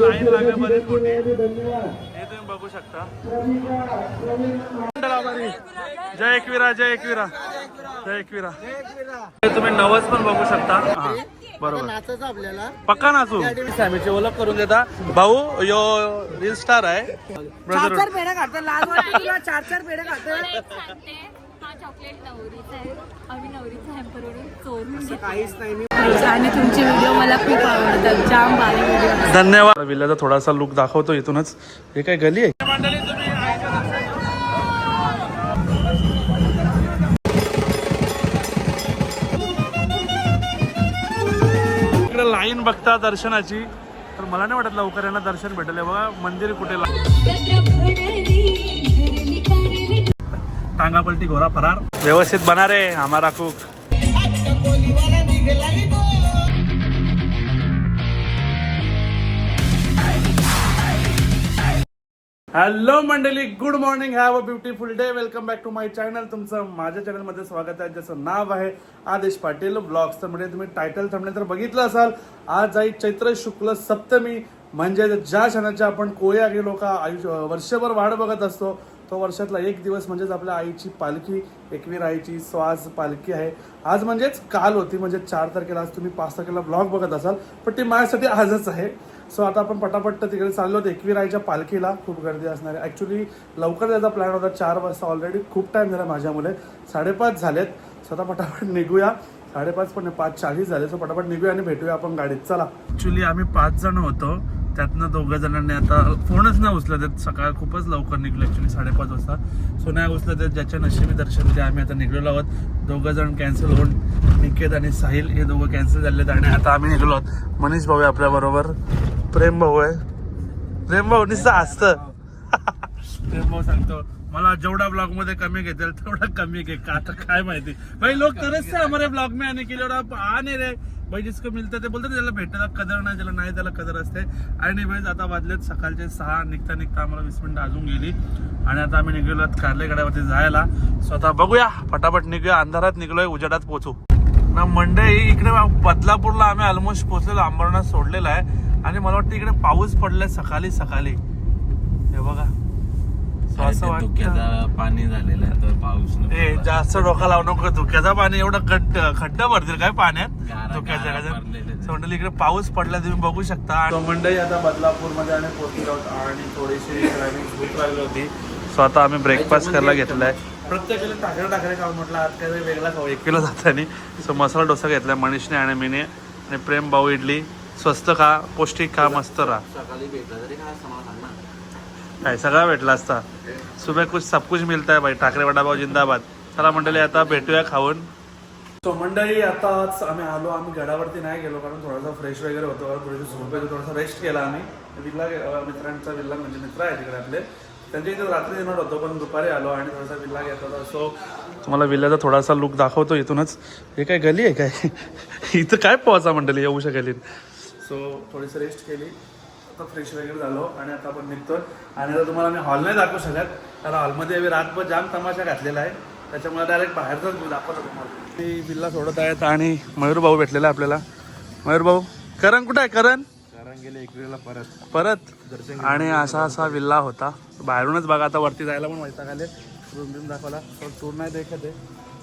Line लागेपर्यंत मोठी. हे तुम्ही बघू शकता. जय एकविरा जय एकविरा. जय एकविरा. तुम्ही नवस पण बघू शकता. हा, बरोबर. नाचायचं आपल्याला? पक्का नाचू. सॅमीची ओळख करून देता. भाऊ यो रील स्टार आहे. चार पेढे खातो. लाज वाटते तुला चार चार पेढे खातो. मला एक सांगते. हा चॉकलेट नवरीचा आहे. आम्ही नवरीचा हॅम्परवरून चोरून घेतला. काहीच नाही मी आणि तुमचे व्हिडिओ मला खूप आवडतात. जाम भारी व्हिडिओ धन्यवाद. विल्ल्याचा थोडासा लुक दाखवतो इथूनच. हे काय गली आहे? इकडे लाईन बघता दर्शनाची. तर मला नाही वाटत लवकर यांना दर्शन भेटेल. बघा मंदिर कुठे टांगा पलटी घोरा फरार. व्यवस्थित बना रे हमारा कुक हॅलो मंडळी. Good morning have a beautiful day welcome back to my channel तुमचं माझ्या चॅनलमध्ये स्वागत आहे. ज्याचं नाव आहे आदेश पाटील ब्लॉग्स तर म्हणजे तुम्ही टायटल थांबणे तर बघितलं असाल. आज आहे चैत्र शुक्ल सप्तमी. म्हणजे ज्या क्षणाच्या आपण कोया गेलो का आयुष्य वर्षभर वाढ बघत असतो तो वर्षातला एक दिवस म्हणजेच आपल्या आईची पालखी एकवीर आईची स्वास पालखी आहे. आज म्हणजेच काल होती म्हणजे चार तारखेला आज तुम्ही पाच तारखेला ब्लॉग बघत असाल पण ती माझ्यासाठी आजच आहे. सो आता आपण पटापट तिकडे चाललो होतो एकवीर आईच्या पालखीला. खूप गर्दी असणार आहे. ॲक्च्युली लवकर त्याचा प्लॅन होता. चार वाजता ऑलरेडी खूप टाईम झाला माझ्यामुळे. साडेपाच झालेत. स्वतः पटापट निघूया. साडेपाच पण पाच चाळीस झाले. सो पटापट निघूया आणि भेटूया आपण गाडीत. चला. ॲक्च्युली आम्ही पाच जण होतो. त्यातनं दोघं जणांनी आता फोनच नाही उचलत आहेत. सकाळ खूपच लवकर निघलो ॲक्च्युली साडेपाच वाजता. सो नाही उचलत आहेत ज्याच्या नशिबी दर्शन ते आम्ही आता निघलेलो आहोत. दोघं जण कॅन्सल होऊन निकेत आणि साहिल हे दोघं कॅन्सल झालेत आणि आता आम्ही निघलो आहोत. मनीष भाऊ आहे आपल्याबरोबर प्रेम भाऊ आहे. प्रेम भाऊ नुसतं असतं प्रेम भाऊ सांगतो मला जेवढा ब्लॉगमध्ये कमी घेतील तेवढा कमी घे. का आता काय माहिती. भाई लोग तरस से हमारे ब्लॉग में आने के लिए और आप आ नहीं रहे. भाई जिसको मिळतं ते बोलतात त्याला भेटायला कदर नाही ज्याला नाही त्याला कदर असते. आणि भाई आता वाजलेत सकाळचे सहा निघता निघता आम्हाला वीस मिनिटं अजून गेली. आणि आता आम्ही निघलो कार्लेगड्यावरती जायला. स्वतः बघूया फटाफट निघूया अंधारात निघलोय उजेडात पोहोचू. ना मंडई इकडे बदलापूरला आम्ही ऑलमोस्ट पोहोचलेलो अंबरनाथ सोडलेला आहे. आणि मला वाटतं इकडे पाऊस पडलाय सकाळी सकाळी. हे बघा. असं वाटतं. धुक्याचा पाणी झालेलं आहे तर पाऊस नको ए पडायला. जास्त डोका लावू नको धुक्याचा पाणी एवढं खड्ड खड्ड भरतील काय पाण्यात? गारा- धुक्याच्या गारा. भरलेले मंडळी इकडे पाऊस पडला तुम्ही बघू शकता. तो मंडळी आता बदलापूरमध्ये आणि पोहोचलो आहोत आणि थोडीशी ड्रायव्हिंग भूक लागली होती. सो आता आम्ही ब्रेकफास्ट करायला घेतलाय. प्रत्येकाने टाकरे टाकरे खाऊ म्हटलं आज काय वेगळा खाऊ एकवीला जातानी. सो मसाला डोसा घेतलाय मनीषने आणि मीने. आणि प्रेम भाऊ इडली. स्वस्त खा पौष्टिक खा मस्त राहा. सकाळी भेटला तरी काय समाधान काय सगळा भेटला असता. सुबह कुछ सब कुछ मिळत आहे भाई. ठाकरे वडापाव जिंदाबाद. चला मंडळी आता भेटूया खाऊन. सो मंडळी आताच आम्ही आलो. आम्ही गडावरती नाही गेलो कारण थोडासा फ्रेश वगैरे होतो. कारण थोडीशी झोप थोडासा रेस्ट केला आम्ही. विल्ला मित्रांचा विल्ला म्हणजे मित्र आहे तिकडे आपले. त्यांच्या इथे रात्री येणार होतो पण दुपारी आलो आणि थोडासा विल्ला घेतला होता. सो तुम्हाला विल्ल्याचा थोडासा लुक दाखवतो इथूनच. हे काय गली आहे काय? इथं काय पोहोचा मंडळी? येऊ शकेल सो थोडीशी रेस्ट केली. आता फ्रेश वगैरे झालो आणि आता आपण निघतोय. आणि आता तुम्हाला मी हॉल नाही दाखवू शकत कारण हॉलमध्ये आम्ही रातभर जाम तमाशा घातलेला आहे. त्याच्यामुळे डायरेक्ट बाहेरचाच मी दाखवतो तुम्हाला. ते विल्ला सोडत आहेत आणि मयूर भाऊ भेटलेला आहे आपल्याला. मयूर भाऊ करण कुठं आहे? करण? कारण गेले एकवीला परत. परत? आणि असा असा विल्ला होता. बाहेरूनच बघा आता वरती जायला पण वैताग आले. रूम बिम दाखवला. थोडं टूर नाही देखत आहे.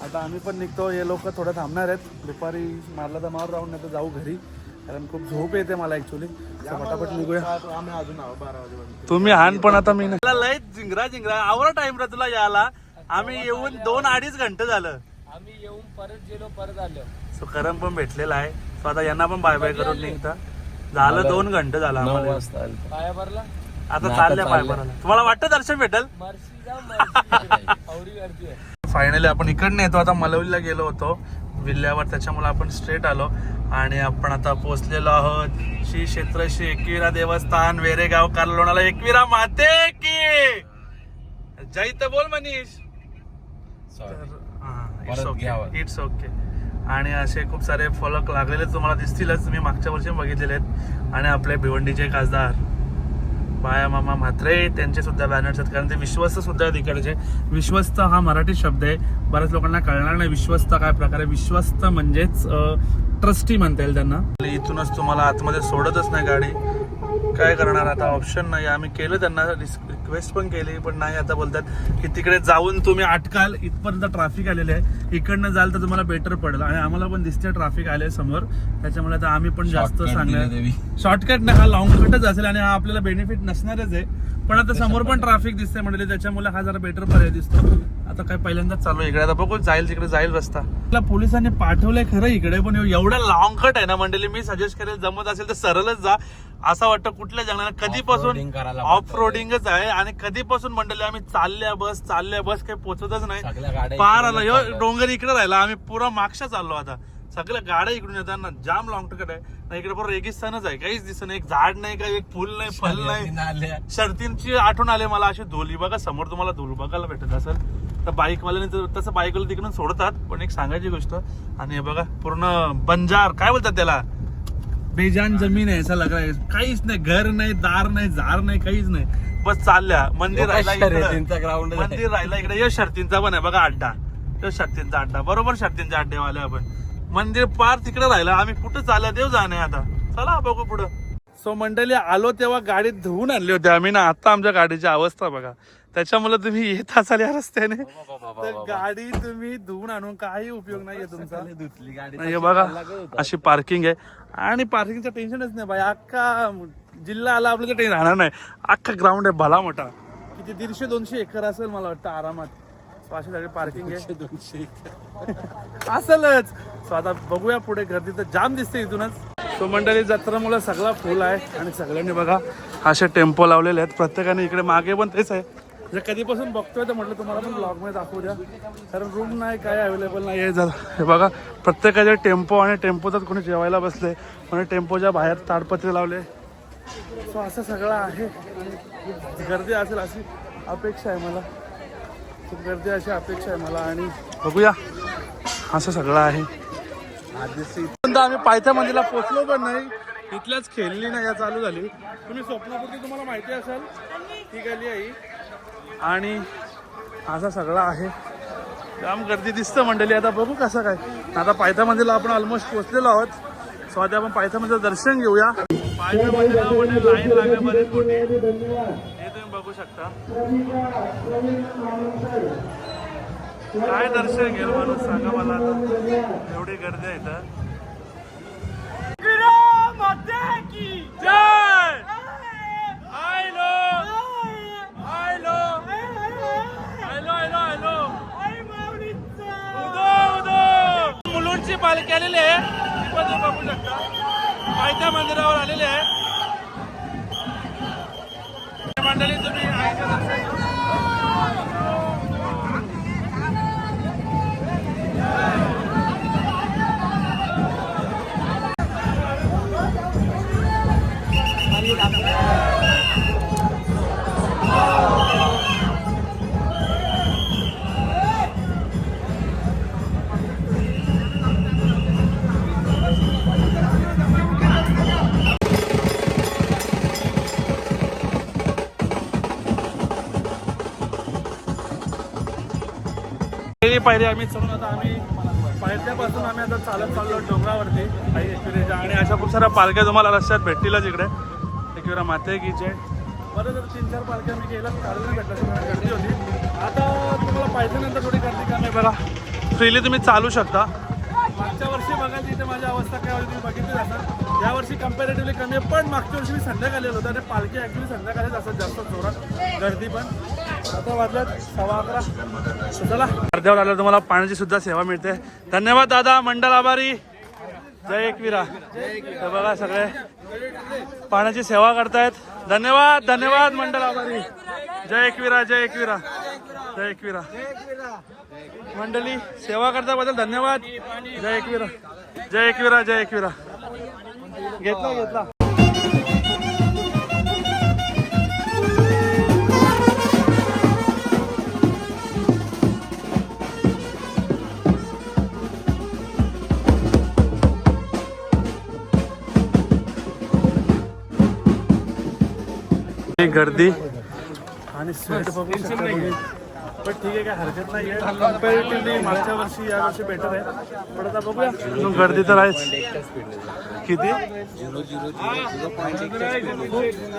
आता आम्ही पण निघतो. हे लोक थोडं थांबणार आहेत. दुपारी मारला दमावर राहून नाही तर जाऊ घरी. कारण खूप झोप येते मला ऍक्च्युली फटाफट निघूया. आम्ही अजून बारा वाजेपर्यंत. तुम्ही हान पण आता मी नाही लय जिंगरा जिंगरा. आवडा टाइम रा तुला यायला. आम्ही येऊन दोन अडीच घंटे झालं. आम्ही येऊन परत गेलो परत आलो. सो करम पण भेटलेला आहे. सो आता यांना पण बाय बाय करून निघता. झालं दोन घंटे झालं नऊ आम्हाला. वाजता आलो. पाया भरला? आता आता. तुम्हाला वाटतं दर्शन भेटेल? मर्सी जा मर्सी आवडी गर्दी आहे. फायनली आपण इकडनं येतो. आता मलवलीला गेलो होतो. विल्ल्यावर त्याच्यामुळे आपण स्ट्रेट आलो. आणि आपण आता पोहोचलेलो आहोत श्री क्षेत्र श्री एकविरा देवस्थान वेरेगाव कार्लोणाला. एकविरा माते की! जय तर बोल Manish. It's okay. It's okay आणि असे खूप सारे फलक लागलेले तुम्हाला दिसतीलच. मी मागच्या वर्षी बघितलेले आहेत. आणि आपले भिवंडीचे खासदार बाया मामा म्हात्रे त्यांचे सुद्धा बॅनर्स आहेत. कारण ते विश्वस्त सुद्धा आहेत इकडचे. विश्वस्त हा मराठी शब्द आहे. बऱ्याच लोकांना कळणार नाही विश्वस्त काय प्रकारे. विश्वस्त म्हणजेच ट्रस्टी म्हणता येईल त्यांना. इथूनच तुम्हाला आतमध्ये सोडतच नाही गाडी. काय करणार आता? ऑप्शन नाही. आम्ही केलं त्यांना रिक्वेस्ट पण केली पण नाही आता बोलतात की तिकडे जाऊन तुम्ही अटकाल इथपर्यंत ट्रॅफिक आलेले आहे. इकडनं जाल तर तुम्हाला बेटर पडेल. आणि आम्हाला पण दिसते ट्रॅफिक आले समोर. त्याच्यामुळे आता आम्ही पण जास्त सांगणार. शॉर्टकट नाही हा लॉंग कटच असेल आणि हा आपल्याला बेनिफिट नसणारच आहे. पण आता समोर पण ट्रॅफिक दिसते म्हणजे त्याच्यामुळे हा जरा बेटर पर्याय दिसतो. आता काय पहिल्यांदाच चालू इकडे. आता बघू जाईल तिकडे जाईल रस्ता. आपल्या पोलिसांनी पाठवलंय खरं इकडे पण एवढा लॉंग कट आहे ना मंडळी मी सजेस्ट करेल जमत असेल तर सरळच जा. असं वाटतं कुठल्या जंगलात? कधीपासून ऑफ रोडिंगच आहे आणि कधीपासून मंडळी आम्ही चालल्या बस चालल्या बस काही पोचतच नाही. पार आला. ह्यो चालल्या. डोंगर इकडे राहिला. आम्ही पुरा मागच्या चाललो आता. सगळ्या गाड्या इकडून येतात ना जाम लॉंग टकट आहे. ना इकडे बरोबर रेगिस्तानच आहे. काहीच दिसत नाही. एक झाड नाही काही एक फुल नाही फल नाही. शर्तींची आठवण आले मला. अशी धुली बघा समोर तुम्हाला धूल बघायला भेटत असेल. तर बाईकवाल्याने तसं बाईकवाला तिकडून सोडतात. पण एक सांगायची गोष्ट. आणि हे बघा पूर्ण बंजार. काय बोलतात त्याला? बेजान जमीन आहे असं लग रहा है. काहीच नाही घर नाही दार नाही झार नाही काहीच नाही. बस चालल्या. मंदिर राहिला इकडं. आहे. मंदिर राहिला इकडे. यश शर्तींचा पण आहे बघा अड्डा. यश शर्तींचा अड्डा. बरोबर शर्तींच्या अड्डेवाले आपण. मंदिर पार तिकडे राहिलं. आम्ही कुठं चालल्या? देव जाणे आता. चला बघू पुढं. सो मंडळी आलो तेव्हा गाडीत धुवून आणली होती आम्ही ना. आता आमच्या गाडीची अवस्था बघा. त्याच्यामुळे तुम्ही येत असाल या रस्त्याने. तर गाडी तुम्ही धुवून आणून काही उपयोग नाहीये तुमचा. धुतली गाडी? नाही हे बघा अशी पार्किंग आहे. आणि पार्किंगचं टेन्शनच नाही बाई. अख्खा जिल्हा आला आपलं तर टेन्शन राहणार नाही. अख्खा ग्राउंड आहे भला मोठा किती दीडशे दोनशे एकर असेल मला वाटतं आरामात. अशी सगळी पार्किंग आहे. दोनशे असेलच. सो आता बघूया पुढे. गर्दी तर जाम दिसते इथूनच. तो मंडळी जत्रेमुळे सगळा फुल आहे. आणि सगळ्यांनी बघा असे टेम्पो लावलेले आहेत. प्रत्येकाने इकडे मागे पण तेच आहे. जर कधीपासून बघतोय तर म्हटलं तुम्हाला पण ब्लॉगमध्ये दाखवू द्या. कारण रूम नाही काय अवेलेबल नाही आहे जर. हे बघा प्रत्येकाच्या टेम्पो आणि टेम्पोतच कोणी जेवायला बसले कोणी टेम्पोच्या बाहेर ताडपत्रे लावले. सो असं सगळं आहे. गर्दी असेल अशी अपेक्षा आहे मला. खूप गर्दी अशी अपेक्षा आहे मला आणि बघूया. असं सगळं आहे. पण आम्ही पायथ्या मंदिरला पोचलो पण नाही. इथल्याच खेळली नाही या चालू झाली. तुम्ही स्वप्नापूर्ती तुम्हाला माहिती असेल. ती गली आहे आणि असा सगळा आहे. जाम गर्दी दिसतं मंडळी. आता बघू कसं काय. आता पायथ्या मंदिरला आपण ऑलमोस्ट पोचलेलो आहोत. सो आता आपण पायथ्या मंदिरचं दर्शन घेऊया. पायथ्या मंदिरामध्ये लाईन लागेपर्यंत मोठी हे तुम्ही बघू शकता. काय दर्शन घेईल माणूस? सांगा मला आता. एवढी गर्दी आहे इथं. मुलुंडची आलेले आहे. पण तुम्ही बघू शकता पायथ्या मंदिरावर आलेले आहे. मंडळी तुम्ही पहिली आम्ही चढून आता आम्ही पायथ्यापासून आम्ही आता चालत चाललो डोंगरावरती काही एकविरेच्या आणि अशा खूप साऱ्या पालख्या तुम्हाला रस्त्यात भेटतीलच इकडे. एकविरा माते गीचे बरं तर तीन चार पालख्या मी गेला चालू भेटला गर्दी होती. आता तुम्हाला पायथ्यानंतर थोडी गर्दी कमी बरा फ्रीली तुम्ही चालू शकता. मागच्या वर्षी बघाल तिथे माझी अवस्था काय होती तुम्ही बघितली जातात या वर्षी कम्पॅरेटिव्हली कमी आहे पण मागच्या वर्षी मी संध्याकाळी आलो होतो. आणि पालखी ॲक्च्युली संध्याकाळीच असतात जास्त जोरात. गर्दी पण. आता वाजल्यात सव्वा अकरा. चला. अर्ध्यावर आल्यावर तुम्हाला पाण्याची सुद्धा सेवा मिळते. धन्यवाद दादा. मंडल आभारी. जय एकविरा. तर बघा सगळे. पाण्याची सेवा करतायत. धन्यवाद धन्यवाद मंडल आभारी. जय एकविरा जय एकविरा. जय एकविरा. मंडळी सेवा करताबद्दल धन्यवाद. जय एकविरा. जय एकविरा जय एकविरा. घेतला घेतला. गर्दी. आणि स्वेट बघू. पण ठीक आहे काय हरकत नाही आहे कम्पॅरेटिव्हली मागच्या वर्षी या वर्षी बेटर आहे. पण आता बघूया. अजून गर्दी तर आहेच. किती?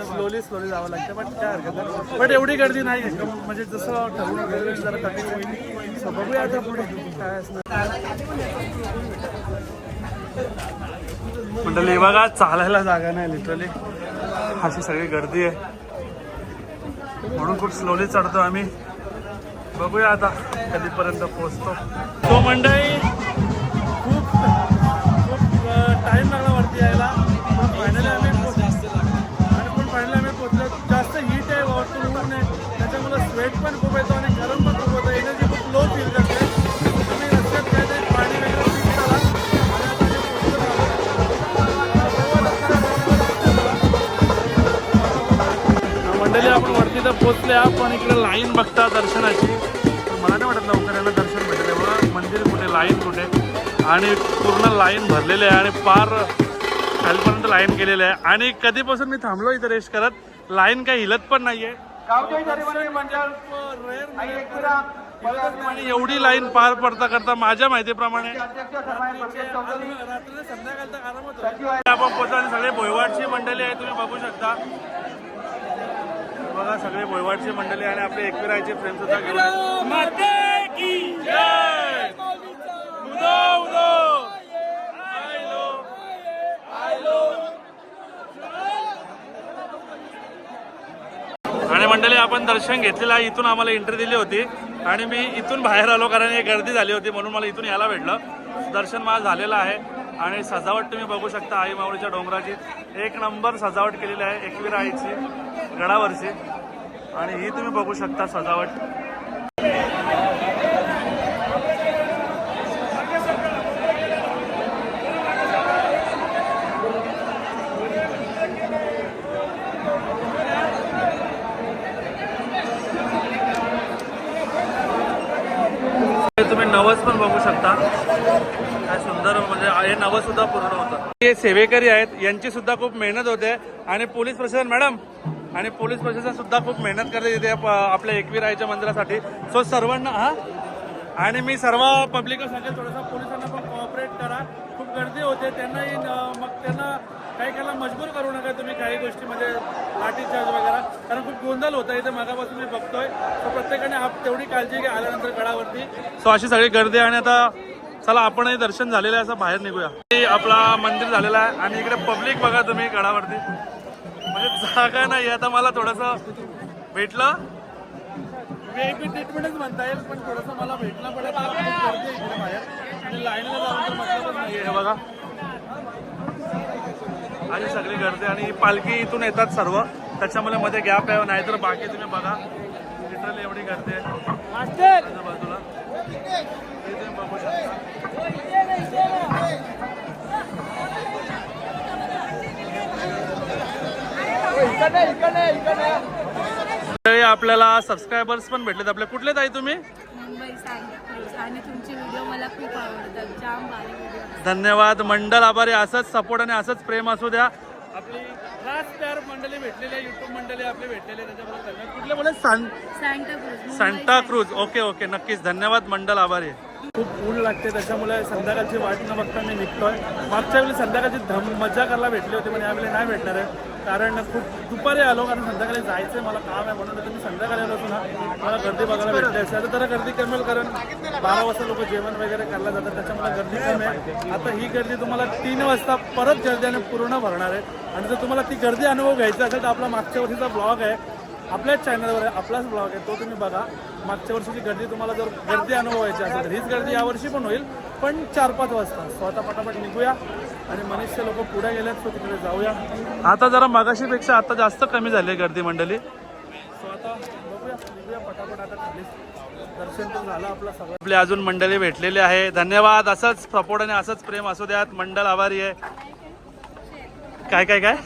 स्लोली स्लोली जावं लागतं पण काय हरकत नाही. पण एवढी गर्दी नाही म्हणजे जसं ठरवून जरा कमी होईल. So बघूया आता पुढे काय असणार. मंडळी बघा चालायला जागा नाही लिटरली अशी सगळी गर्दी आहे. म्हणून खूप स्लोली चढतो आम्ही. बघूया आता कधीपर्यंत पोहोचतो. तो मंडळी खूप खूप टाईम लागला वरती यायला. पण फायनली आम्ही आणि पण फायनली आम्ही पोहोचलो. जास्त हीट आहे वरतून ऊन आहे त्याच्यामुळे स्वेट पण खूप येतो. तर पोहोचले पण इकडे लाईन बघता दर्शनाची. तर मला नाही वाटत लवकर यांना दर्शन भेटेल. बघा मंदिर कुठे लाईन कुठे? आणि पूर्ण लाईन भरलेली आहे आणि पार खालपर्यंत लाईन केलेली आहे. आणि कधीपासून मी थांबलो इथं रेस्ट करत लाईन काही हिलत पण नाहीये. आणि एवढी लाईन पार पडता करता माझ्या माहितीप्रमाणे. आपण पोहोचलो आणि सगळे भोयवाडची मंडळी आहे तुम्ही बघू शकता. बघा सगळे भोयवाडची मंडळी आणि आपले एकविरायचे फ्रेंड सुद्धा! आणि मंडळी आपण दर्शन घेतलेलं आहे. इथून आम्हाला एंट्री दिली होती. आणि मी इथून बाहेर आलो कारण एक गर्दी झाली होती म्हणून मला इथून यायला भेटलं. दर्शन माझं झालेलं आहे. आणि सजावट तुम्ही बघू शकता आई माऊलीच्या डोंगराची. एक नंबर सजावट केलेली आहे एकवीर आईची गडावरची. आणि ही तुम्ही बघू शकता सजावट. तुम्ही नवस पण बघू शकता. काय सुंदर म्हणजे हे नवस सुद्धा पूर्ण होतं. हे सेवेकरी आहेत यांची सुद्धा खूप मेहनत होते. आणि पोलीस प्रशासन मॅडम आणि पोलीस प्रशासन सुद्धा खूप मेहनत करते तिथे आपल्या एकवीर आईच्या मंदिरासाठी. सो सर्वांना हा? आणि मी सर्व पब्लिक सांगेल थोडंसं पोलिसांना पण कॉपरेट करा. खूप गर्दी होते. त्यांनाही मग त्यांना काही करायला मजबूर करू नका तुम्ही काही गोष्टीमध्ये लाठीचार्ज वगैरे. कारण खूप गोंधळ होता इथे. मगापासून मी बघतोय. तर प्रत्येकाने आप तेवढी काळजी घ्या आल्यानंतर गडावरती सो अशी सगळी गर्दी आणि आता चला आपणही दर्शन झालेलं आहे असं बाहेर निघूया. आपला मंदिर झालेला आहे आणि इकडे पब्लिक बघा तुम्ही गडावरती म्हणजे जागा नाही आता मला थोडंसं भेटलं. व्हीआयपी ट्रीटमेंटच म्हणता येईल पण थोडंसं मला भेटणं पडेल. बाहेर. आणि लाईनला जाऊन तर मतलबच नाही. हे बघा. आणि सगळी गर्दी आणि पालखी इथून येतात सर्व. त्याच्यामुळे मध्ये गॅप आहे. नाहीतर बाकी तुम्ही बघा. लिटरली एवढी गर्दी आहे. तुम्ही बघू शकता. आपल्याला सबस्क्रायबर्स पण भेटलेत. आपले कुठले ताई तुम्ही? मुंबई सांगितलं आणि तुमचे व्हिडिओ मला खूप आवडतात. जाम भारी व्हिडिओ धन्यवाद. मंडळ आभारी. असंच सपोर्ट आणि असंच प्रेम असू द्या. आपली खास प्यार मंडळी भेटलेली आहे. युट्यूब मंडळी आपली भेटलेली आहे. त्याच्याबद्दल कुठले बोले सांग सांता क्रूज सांता क्रूज ओके ओके नक्कीच. धन्यवाद. मंडळ आभारी. खूप ऊन लागते. त्याच्यामुळे संध्याकाळची वाट न बघता मी निघतोय. मागच्या वेळी संध्याकाळची धम मजा करायला भेटली होती पण यावेळी नाही भेटणार आहे. कारण खूप दुपारी आलो कारण संध्याकाळी जायचं मला काम आहे म्हणून मी संध्याकाळी आलो ना. मला गर्दी बघायला भेटली असते आता जरा गर्दी कमी कारण बारा वाजता लोक जेवण वगैरे करायला जातात त्याच्यामुळे गर्दी कमी आहे. आता ही गर्दी तुम्हाला तीन वाजता परत गर्दीने पूर्ण भरणार आहे. आणि जर तुम्हाला ती गर्दी अनुभव घ्यायचा असेल तर आपला मागच्या वर्षीचा ब्लॉग आहे. आपल्याच चॅनलवर आहे आपलाच ब्लॉग आहे तो तुम्ही बघा. मागच्या वर्षीची गर्दी तुम्हाला जर गर्दी अनुभवायची असेल तर हीच गर्दी यावर्षी पण होईल. पण चार पाच वाजता. स्वतः पटापट निघूया आणि मनीषचे लोक पुढे गेलेत सो तिकडे जाऊया. आता जरा मगाशीपेक्षा आता जास्त कमी झाली गर्दी मंडळी. सो आता बघूया निघूया पटापट आता खाली. दर्शन तर झालं आपलं सगळं. आपले अजून मंडळी भेटलेले आहे. धन्यवाद. असंच सपोर्ट आणि असंच प्रेम असू द्यात. मंडळ आभारी आहे. काय काय काय?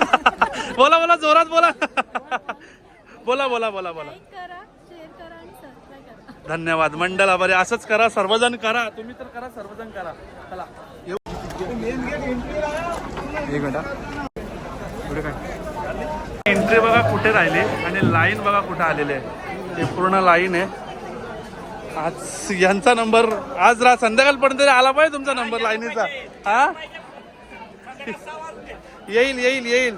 बोला बोला जोरात बोला. बोला बोला बोला बोला लाईक करा शेअर करा आणि सबस्क्राईब करा धन्यवाद. मंडळ आभारी. असंच करा सर्वजण करा. तुम्ही तर करा सर्वजण करा. चला. येऊ एक मिनिट एंट्री बघा कुठे राहिली आणि लाईन बघा कुठे आलेली आहे. हे पूर्ण लाईन आहे. आज यांचा नंबर आज रा संध्याकाळपर्यंत तरी आला पाहिजे तुमचा नंबर लाईनीचा हा? येईल येईल येईल.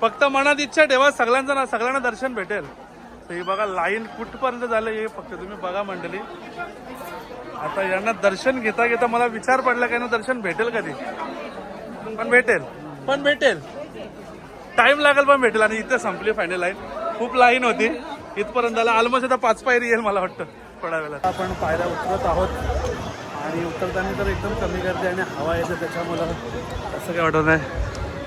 फक्त मनात इच्छा ठेवा सगळ्यांचं ना सगळ्यांना दर्शन भेटेल. तर हे बघा लाईन कुठपर्यंत झालं हे फक्त तुम्ही बघा मंडळी. आता यांना दर्शन घेता घेता मला विचार पडला की यांना दर्शन भेटेल कधी पण भेटेल. पण भेटेल. टाइम लागेल पण भेटेल. आणि इथं संपली फायनल लाईन खूप लाईन होती. इथपर्यंत आला. ऑलमोस्ट आता पाच पायरी येईल मला वाटतं थोड्या वेळात आपण पायऱ्या उतरत आहोत. आणि उतरताना तर एकदम कमी गर्दी आणि हवा येते त्याच्यामुळं. असं काय वाटत नाही.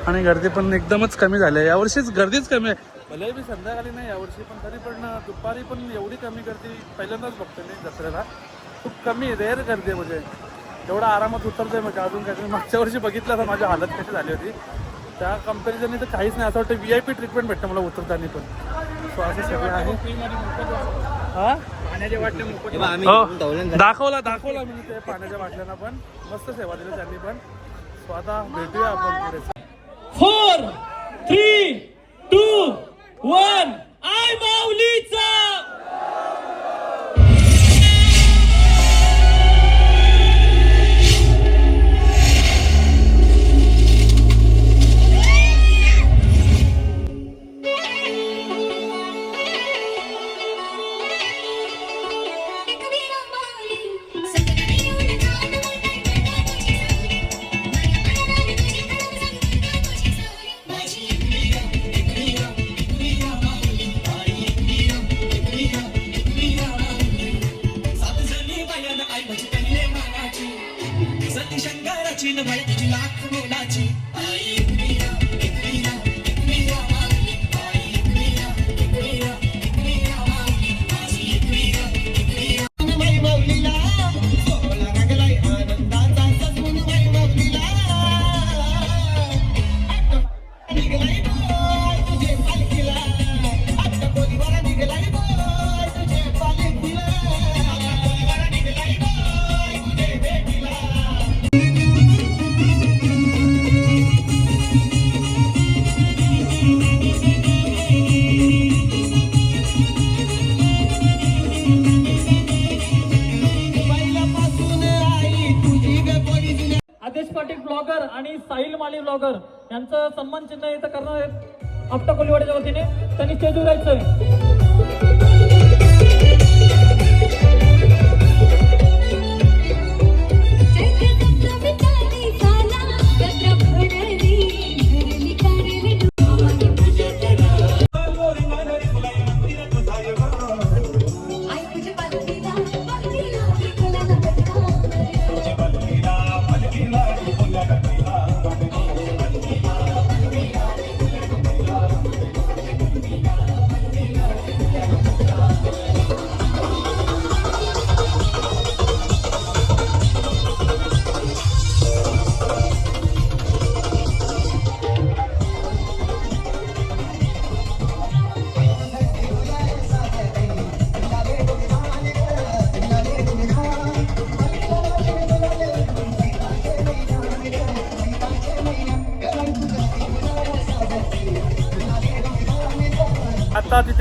आणि गर्दी पण एकदमच कमी झाली आहे. यावर्षीच गर्दीच कमी आहे. भले मी संध्याकाळी नाही यावर्षी पण तरी पण दुपारी पण एवढी कमी गर्दी पहिल्यांदाच बघतो मी जत्रेला. खूप कमी रेअर गर्दी आहे म्हणजे. एवढा आरामात उतरतोय म्हणजे अजून काय मागच्या वर्षी बघितलं तर माझी हालत कशी झाली होती. त्या कंपॅरिझनने तर काहीच नाही असं वाटतं व्ही आय पी ट्रीटमेंट भेटतं मला उतरताना पण. सो असं सगळं आहे. हा? हो. दाखवला दाखवला मी ते पाण्याच्या बाटल्यांना पण. मस्त सेवा दिली त्यांनी पण. सो आता भेटूया आपण पुढे. Four three two One! I'm Aulita. One lakh माऊलीचा आई पाटील ब्लॉगर आणि साहिल माली ब्लॉगर यांचं सन्मान चिन्ह इथं करणार आहेत आपटा कोलीवाड्याच्या वतीने. त्यांनी स्टेजवर यायचंय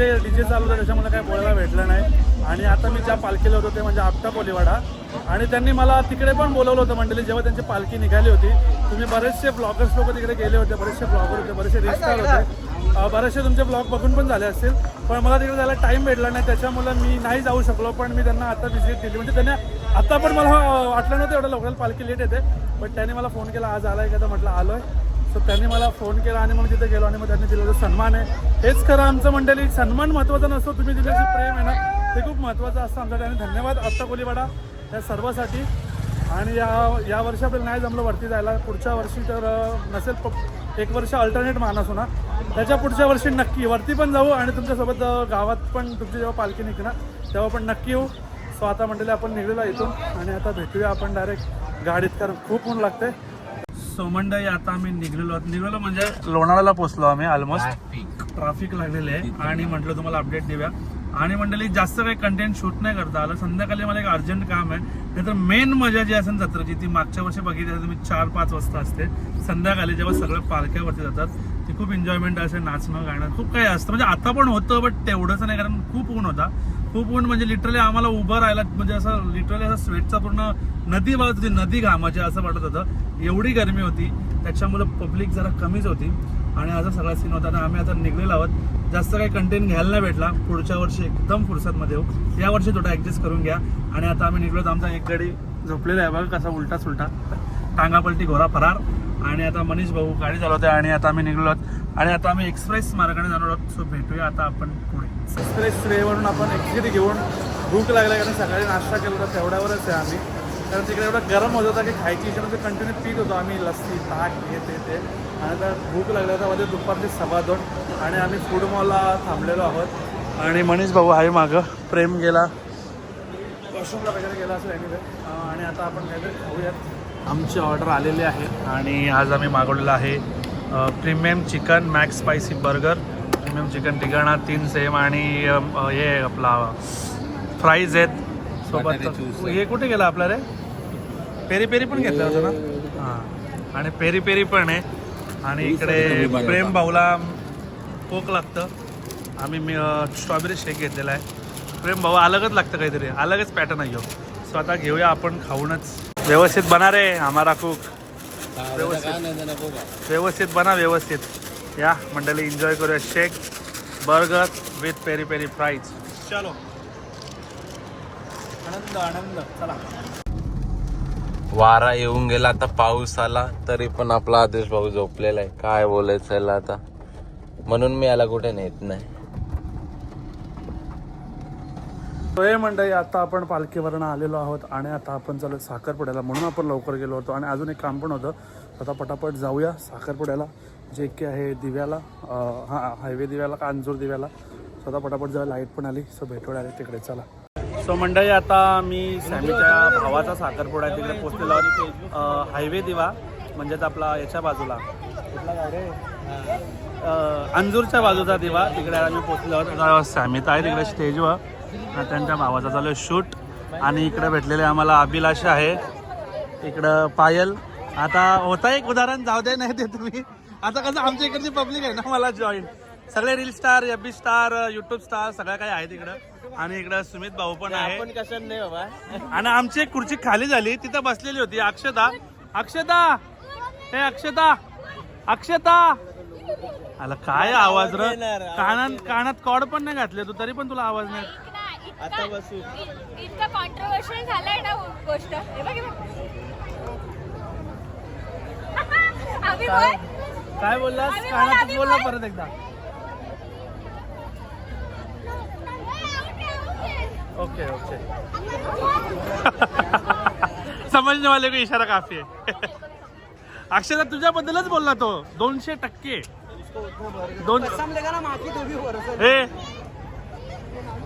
तिथे डीजे चालू होतं त्याच्यामुळे काही बोलायला भेटलं नाही. आणि आता मी ज्या पालखीला होतो ते म्हणजे आपटा कोलीवाडा आणि त्यांनी मला तिकडे पण बोलवलं होतं मंडळी जेव्हा त्यांची पालखी निघाली होती तुम्ही बरेचसे ब्लॉगर्स लोक तिकडे गेले होते बरेचसे ब्लॉगर होते बरेचसे रिस्टार होते. बरेचसे तुमचे ब्लॉग बघून पण झाले असतील पण मला तिकडे जायला टाइम भेटला नाही त्याच्यामुळे मी नाही जाऊ शकलो पण मी त्यांना आता विजिट दिली म्हणजे त्यांनी आता पण मला वाटलं नव्हतं एवढं लोकल पालखी लेट येते पण त्यांनी मला फोन केला आज आलाय का? तर म्हटलं आलोय. सो त्यांनी मला फोन केला आणि मग तिथे गेलो आणि मग त्यांनी दिलेला सन्मान आहे. हेच खरं आमचं मंडळी सन्मान महत्त्वाचा नसतो. तुम्ही दिलेलं प्रेम आहे ना ते खूप महत्त्वाचं असतं आमच्यासाठी. आणि धन्यवाद आत्ता कोलीवाडा या सर्वासाठी. आणि या या वर्षी आपल्याला नाही जमलं वरती जायला. पुढच्या वर्षी तर नसेल प- एक वर्ष अल्टरनेट मानस होणार. त्याच्या पुढच्या वर्षी नक्की वरती पण जाऊ आणि तुमच्यासोबत गावात पण तुमची जेव्हा पालखी निघणार तेव्हा पण नक्की येऊ. सो आता मंडळी आपण निघलेला इथून. आणि आता भेटूया आपण डायरेक्ट गाडीत कारण खूप ऊन लागते सो मंडळी आता आम्ही निघलेलो आहोत. निघलेलो म्हणजे लोणावळ्याला पोहोचलो आम्ही ऑलमोस्ट ट्रॅफिक लागलेले आहे. आणि म्हटलं तुम्हाला अपडेट देऊया. आणि मंडळी जास्त काही कंटेंट शूट नाही करता आलं. संध्याकाळी मला एक अर्जंट काम आहे. नाहीतर मेन मजा जी असेल जत्रेची ती मागच्या वर्षी बघितली तुम्ही चार पाच वाजता असते. संध्याकाळी जेव्हा सगळं पालख्यावरती जातात ती खूप एन्जॉयमेंट असेल नाचणं गाणं खूप काही असतं. म्हणजे आता पण होतं बट तेवढंच नाही कारण खूप ऊन होता. खूप ऊन म्हणजे, म्हणजे लिटरली आम्हाला उभं राहायला म्हणजे असं लिटरली असं स्वेटचा पूर्ण नदी वाहत होती नदी घामाची असं वाटत होतं. एवढी गरमी होती त्याच्यामुळे पब्लिक जरा कमीच होती. आणि असा सगळा सीन होता. आणि आम्ही आता निघलेलो आहोत. जास्त काही कंटेंट घ्यायला नाही भेटला. पुढच्या वर्षी एकदम फुरसतमध्ये येऊ. या वर्षी थोडा ऍडजस्ट करून घ्या. आणि आता आम्ही निघलो आमचा एक गाडी झोपलेला आहे बघा कसा उलटा सुलटा टांगापलटी घोरा फरार. आणि आता मनीष भाऊ गाडी चालवते आणि आता आम्ही निघलो आहोत. आणि आता आम्ही एक्सप्रेस मार्गाने जाणार आहोत सो भेटूया आता आपण पुढे. एक्सप्रेस वेवरून आपण एक्झिट घेऊन भूक लागल्या कारण सकाळी नाश्ता केला होता तेवढ्यावरच आहे आम्ही. कारण तिकडे एवढं गरम होत होता की खायची इच्छा म्हणजे कंटिन्यू पीत होतो आम्ही लस्सी ताक हे ते ते. आणि आता भूक लागल्या होता मध्ये दुपारचे सव्वा दोन आणि आम्ही फूड मॉलला थांबलेलो आहोत. आणि मनीष भाऊ आहे मागं प्रेम गेला. वॉशरूमला वगैरे गेला असेल एनिवे आणि आता आपण काहीतरी खाऊयात. आमची ऑर्डर आलेली आहे आणि आज आम्ही मागवलेलं आहे premium chicken max spicy burger premium chicken ठिकाणा तीन सेम आणि हे आपला फ्राईज आहेत. सोबत हे कुठे गेला आपला रे? पेरी पेरी पण घेतलं होतं ना? हां आणि पेरी पेरी पण आहे. आणि इकडे प्रेम भाऊला कोक लागतं. आम्ही मी स्ट्रॉबेरी शेक घेतलेला आहे. प्रेम भाऊ अलगच लागतं काहीतरी. अलगच पॅटर्न आहे ह्यो सो आता घेऊया आपण खाऊनच. व्यवस्थित बना रे आम्हाला कुक व्यवस्थित. व्यवस्थित बना व्यवस्थित. या मंडळी एन्जॉय करूया. Shake burger with peri peri fries चलो. आनंद आनंद. चला. वारा येऊन गेला आता पाऊस आला तरी पण आपला आदेश भाऊ झोपलेला आहे. काय बोलायचं याला आता? म्हणून मी याला कुठे नेत नाही. तो हे मंडळी आता आपण पालखीवरनं आलेलो आहोत आणि आता आपण चालू साखरपुड्याला म्हणून आपण लवकर गेलो होतो आणि अजून एक काम पण होतं. आता पटापट जाऊया साखरपुड्याला. जे की आहे दिव्याला हां हायवे दिव्याला का अंजूर दिव्याला. स्वतः पटापट जाऊ लाइट पण आली सो भेटूया आले तिकडे चला. सो मंडळी आता मी सॅमीच्या भावाचा साखरपुडा आहे तिकडे पोचलेला आहोत. हायवे दिवा म्हणजेच आपला याच्या बाजूला. अंजूरच्या बाजूचा दिवा तिकडे आम्ही पोचलो आहोत. आता आहे तिकडे स्टेजवर. त्यांच्या भावाचा चालू आहे शूट. आणि इकडे भेटलेले आम्हाला अभिलाष आहे. इकडं पायल. आता होता एक उदाहरण जाऊ दे नाही ते तुम्ही आता कसं आमच्या इकडची पब्लिक आहे ना मला जॉईन सगळे reel star F B star YouTube star सगळं काही आहे तिकडं आणि इकडं सुमित भाऊ पण आहे. कसं नाही बाबा. आणि आमची एक खुर्ची खाली झाली तिथं बसलेली होती अक्षता. अक्षता! हे अक्षता! अक्षता! आला काय आवाज र? कानात कानात कॉड पण नाही घातले तू तरी पण तुला आवाज नाही आता बसू. इतकं कॉन्ट्रोवर्शियल झालंय ना गोष्ट. हे बघ हे बघ. आम्ही बोल. काय बोललास? आम्ही कानात बोल, परत एकदा. Okay okay. समजने वाले को इशारा काफी आहे. अक्षता तुझ्याबद्दलच बोलला तो. दोनशे टक्के. दोन ना हे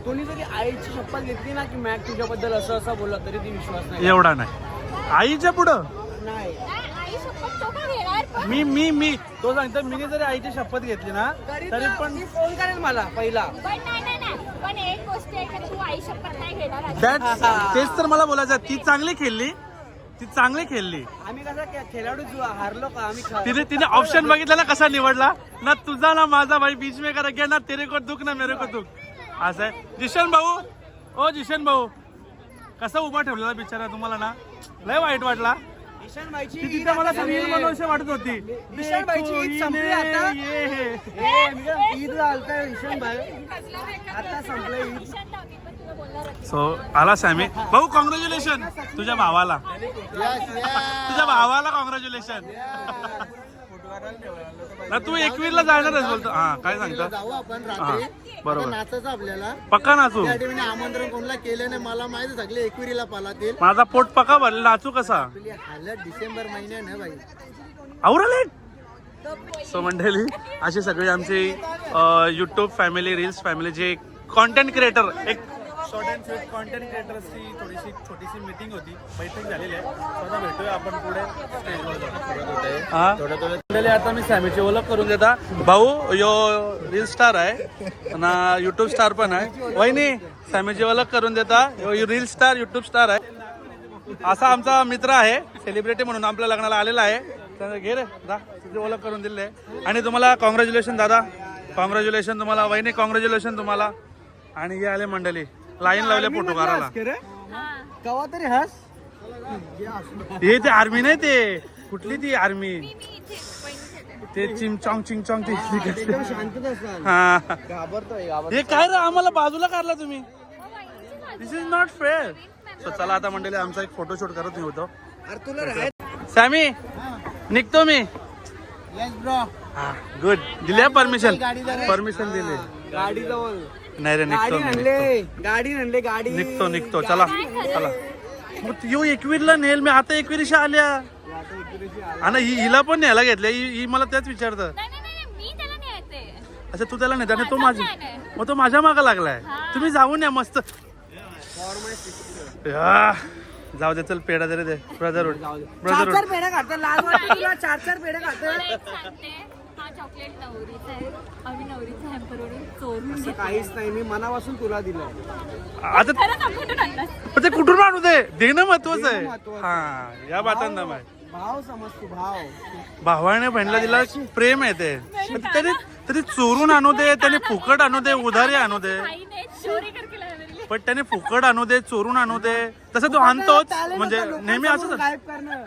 कोणी जरी आईची शपथ घेतली ना की मॅक तुझ्याबद्दल असं असं बोलला तरी ती विश्वास नाही. एवढा नाही. आईच्या पुढं? नाही. आई शपथ तो का घेणार पण मी मी मी. तो सांगतो मी जरी आईची शपथ घेतली ना तरी पण फोन करेल मला पहिला. पण नाही नाही नाही. पण एक गोष्ट आहे का तू आई शपथ नाही घेणार आहे. दॅट तेच तर मला बोलायचं आहे. ती चांगली खेळली. ती चांगली खेळली. आम्ही कसा खेळाडू जो हारलो का आम्ही तिने तिने ऑप्शन बघितला ना कसा निवडला? ना तुझा ना माझा भाई बीच में करा ना तेरे को दुख ना मेरे को दुख. असं आहे. जिशन भाऊ. ओ जिशन भाऊ. कसा उभा ठेवलेला बिचारा तुम्हाला ना? लय वाईट वाटला. ईशान भाईची ती ईद तिथे मला समीर. मनोशे वाटत होती. विशाल भाईची ईद देखो संपली इन्हें आता. ये. है. ए, मी काय ईद आलता ईशान भाई. आता संपलं ईद. सो आला सॅमी. भाऊ कॉंग्रॅच्युलेशन तुझ्या भावाला. तुझ्या भावाला कॉंग्रॅच्युलेशन ना तू एकवीरला जाणारच बोलतो. हा काय सांगतो? जाऊ आपण रात्री. बरोबर. नाचायचं आपल्याला. पक्का नाचू? आमंत्रण कोणाला केलं नाही मला माहिती सगळे एकविरीला पालातील. माझा पोट पका भरला नाचू कसा? आपली हालत डिसेंबर महिन्यात ना भाई आवरले सो मंडळी अशी सगळी आमची युट्यूब फॅमिली रील्स फॅमिली जे कॉन्टेंट क्रिएटर एक शॉर्ट अँड स्वीट कॉन्टेंट क्रिएटर्सची थोडीशी छोटीशी मीटिंग होती. बैठक झालेली आहे. स्वतः भेटूया आपण पुढे. हा? मंडळी आता मी सॅमीची ओळख करून देता. भाऊ यो रील स्टार आहे. ना युट्यूब स्टार पण आहे. वहिनी सॅमीची ओळख करून देता. Yo reel star YouTube star आहे. असा आमचा मित्र आहे. सेलिब्रिटी म्हणून आपल्या लग्नाला आलेला आहे. तर घे रे जा. तुझी ओळख करून दिली आहे. आणि तुम्हाला कॉंग्रॅच्युलेशन दादा. कॉंग्रॅच्युलेशन तुम्हाला. वहिनी कॉंग्रॅच्युलेशन तुम्हाला. आणि हे आले मंडळी. लाईन लावल्या फोटो काढायला. हा. कवा तरी हस. हे ते आर्मी नाही ते? कुठली ती आर्मी? मी मी इथे वहिनीकडे. ते चिंगचॉंग चिंगचॉंग ते एकदम शांतत असतात हा. हे काय रे आम्हाला बाजूला काढला तुम्ही. This is not fair so चला आता मंडळी आमचा एक फोटोशूट करत मी होतो अरे तुला राहायचं सॅमी निघतो मी. येस ब्रो हा गुड दिले परमिशन परमिशन दिले. गाडी जवळ नाही रे निघतो गाडी मी आणले. गाडी आणले गाडी. निघतो निघतो. चला चला. मग यो एकवीरला नेल मी आता एकवीरशा आल्या. आणि ही हिला पण न्यायला घेतल्या. ही ही मला त्याच विचारतं. नाही नाही नाही मी त्याला न्यायचे. अच्छा तू त्याला नेता आणि तो माझा. मग तो माझ्या मागा लागलाय. तुम्ही जाऊन या मस्त. या. जाऊ दे चल पेढा दे. रे ब्रदरहुड चार ब्रदरहुड चार पेढ्या खातात लाज वाटते तुला चार चार पेढ्या मला खातात एक सांगते. चॉकलेट नवरीचा आहे. आम्ही नवरीचा हॅम्परवरून चोरून घेतला. काहीच नाही मी मनापासून तुला दिलं आता खरंच आपण कुठून आणलास? पण ते कुठून आणू दे? देणं महत्वाचं देणं आहे. महत्वाचं. हा या बातांना भाव समज तू भाव. भावाने बहिणीला दिला प्रेम आहे ते. पण त्याने तरी चोरून आणू दे त्याने फुकट आणू दे उधारी आणू दे. आईने चोरी करके. पण त्याने फुकट आणू दे चोरून आणू दे. तसं तो आणतोच. म्हणजे नेहमी लोकांसमोरून असंच गायब करणं.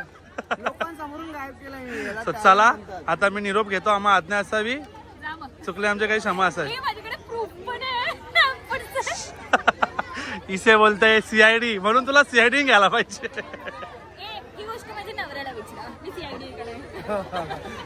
लोकांसमोरून गायब केलं मी याला So, talent चला म्हणतात. आता मी निरोप घेतो आम्हा आज्ञा असावी जा मग. चुकले आमचे काही क्षमा असावी हे माझ्याकडे प्रूफ पण आहे Hamper चं. इसे बोलताय सीआयडी म्हणून तुला सीआयडी घ्यायला पाहिजे ए, ही गोष्ट माझ्या नवऱ्याला विचारा मी सीआयडी कडे